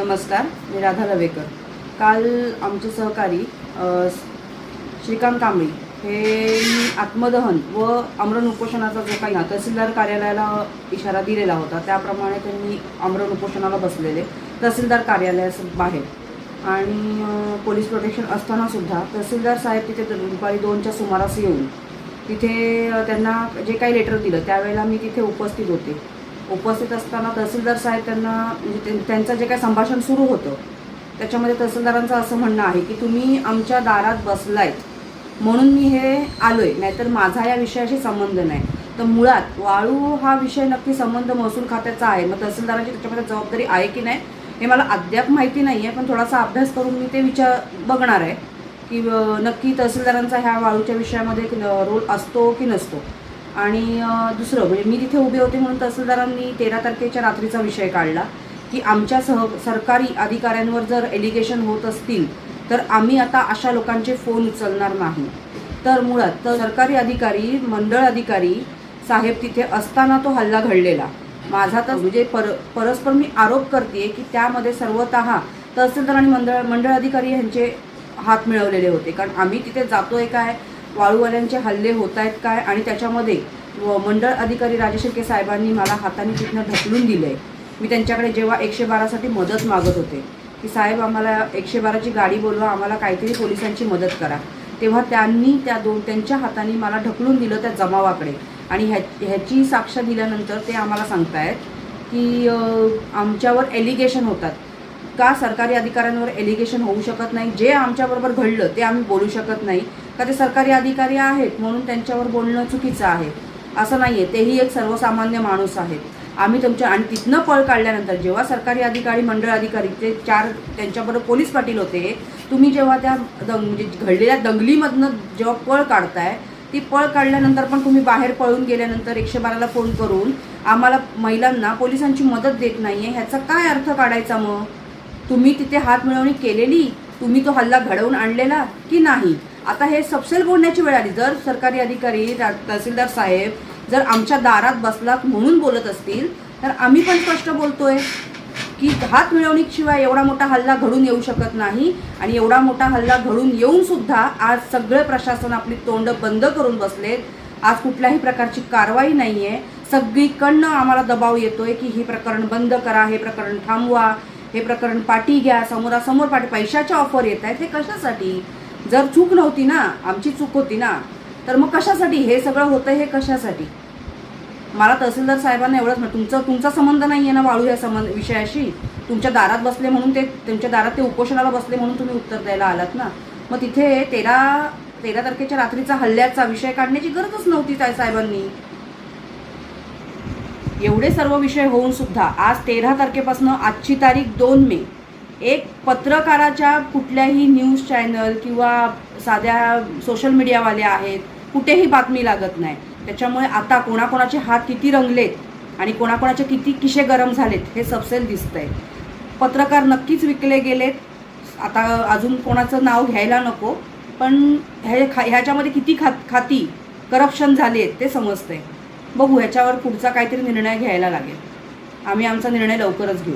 नमस्कार मी राधा लवेकर काल आमचे सहकारी श्रीकांत कांबळी हे आत्मदहन व आम्रण उपोषणाचा जो काही ना तहसीलदार कार्यालयाला इशारा दिलेला होता त्याप्रमाणे त्यांनी आम्रण उपोषणाला बसलेले तहसीलदार कार्यालयास बाहेर. आणि पोलीस प्रोटेक्शन असतानासुद्धा तहसीलदार साहेब तिथे दुपारी दोनच्या सुमारास येऊन तिथे त्यांना जे काही लेटर दिलं त्यावेळेला मी तिथे उपस्थित होते. उपस्थित असताना तहसीलदार साहेब त्यांना म्हणजे त्यांचं जे काही संभाषण सुरू होतं त्याच्यामध्ये तहसीलदारांचं असं म्हणणं आहे की तुम्ही आमच्या दारात बसलायत म्हणून मी हे आलो आहे नाहीतर माझा या विषयाशी संबंध नाही. तर मुळात वाळू हा विषय नक्की संबंध महसूल खात्याचा आहे. मग तहसीलदारांची त्याच्यामध्ये जबाबदारी आहे की नाही हे मला अद्याप माहिती नाही आहे पण थोडासा अभ्यास करून मी ते विचार बघणार आहे की नक्की तहसीलदारांचा ह्या वाळूच्या विषयामध्ये रोल असतो की नसतो. आणि दुसरं म्हणजे मी तिथे उभे होते म्हणून तहसीलदारांनी तेरा तारखेच्या रात्रीचा विषय काढला की आमच्या सह सरकारी अधिकाऱ्यांवर जर एलिगेशन होत असतील तर आम्ही आता अशा लोकांचे फोन उचलणार नाही. तर मुळात तर सरकारी अधिकारी मंडळ अधिकारी साहेब तिथे असताना तो हल्ला घडलेला. माझा तर म्हणजे पर परस्पर मी आरोप करते की त्यामध्ये सर्वतः तहसीलदार आणि मंडळ मंडळ अधिकारी यांचे हात मिळवलेले होते. कारण आम्ही तिथे जातोय काय वाळूवाल्यांचे हल्ले होत आहेत काय? आणि त्याच्यामध्ये व मंडळ अधिकारी राजेश शेळके साहेबांनी मला हाताने तिथनं ढकलून दिलं आहे मी त्यांच्याकडे जेव्हा एकशे बारासाठी मदत मागत होते की साहेब आम्हाला एकशे बाराची गाडी बोलवा आम्हाला काहीतरी पोलिसांची मदत करा. तेव्हा त्यांनी त्या दोन त्यांच्या हाताने मला ढकलून दिलं त्या जमावाकडे. आणि ह्या ह्याची साक्ष दिल्यानंतर ते आम्हाला सांगतायत की आमच्यावर एलिगेशन होतात. का सरकारी अधिकाऱ्यांवर एलिगेशन होऊ शकत नाही? जे आमच्याबरोबर घडलं ते आम्ही बोलू शकत नाही. का ते सरकारी अधिकारी आहेत म्हणून त्यांच्यावर बोलणं चुकीचं आहे. असं नाही आहे तेही एक सर्वसामान्य माणूस आहेत आम्ही तुमच्या आणि तिथनं पळ काढल्यानंतर जेव्हा सरकारी अधिकारी मंडळ अधिकारी ते चार त्यांच्याबरोबर पोलीस पाटील होते तुम्ही जेव्हा त्या दंग म्हणजे घडलेल्या दंगलीमधनं जेव्हा पळ काढताय ती पळ काढल्यानंतर पण तुम्ही बाहेर पळून गेल्यानंतर एकशे बाराला फोन करून आम्हाला महिलांना पोलिसांची मदत देत नाही आहे ह्याचा काय अर्थ काढायचा मग? तुम्ही तिथे हात मिळवणी केलेली? तुम्ही तो हल्ला घडवून आणलेला की नाही? आता हे सपसेल बोलण्याची वेळ आली. जर सरकारी अधिकारी तहसीलदार साहेब जर आमच्या दारात बसलात म्हणून बोलत असतील तर आम्ही पण स्पष्ट बोलतोय की हात मिळवणीशिवाय एवढा मोठा हल्ला घडून येऊ शकत नाही आणि एवढा मोठा हल्ला घडून येऊन सुद्धा आज सगळे प्रशासन आपली तोंड बंद करून बसलेत. आज कुठल्याही प्रकारची कारवाई नाही आहे सगळीकडनं आम्हाला दबाव येतोय की हे प्रकरण बंद करा हे प्रकरण थांबवा हे प्रकरण पाठी घ्या. समोरासमोर पाठी पैशाच्या ऑफर येत आहेत. हे कशासाठी? जर चूक नव्हती ना आमची चूक होती ना तर मग कशासाठी? हे सगळं होतं हे कशासाठी? मला तहसीलदार साहेबांना एवढंच म्हणत तुमचं तुमचा संबंध नाही आहे ना वाळू या संबंध विषयाशी? तुमच्या दारात बसले म्हणून ते तुमच्या दारात ते उपोषणाला बसले म्हणून तुम्ही उत्तर द्यायला आलात ना? मग तिथे तेरा तेरा तारखेच्या रात्रीचा हल्ल्याचा विषय काढण्याची गरजच नव्हती त्या साहेबांनी. एवढे सर्व विषय होऊन सुद्धा आज तेरा तारखेपासून आजची तारीख दोन मे. एक पत्रकाराच्या कुठल्याही न्यूज चॅनल किंवा साध्या सोशल मीडियावाल्या आहेत कुठेही बातमी लागत नाही. त्याच्यामुळे आता कोणाकोणाचे हात किती रंगलेत आणि कोणाकोणाचे किती किशे गरम झालेत हे सबसेल दिसतंय. पत्रकार नक्कीच विकले गेलेत. आता अजून कोणाचं नाव घ्यायला नको पण ह्या खा ह्याच्यामध्ये किती खात खाती करप्शन झाले ते समजतंय. बघू ह्याच्यावर पुढचा काहीतरी निर्णय घ्यायला लागेल. आम्ही आमचा निर्णय लवकरच घेऊ.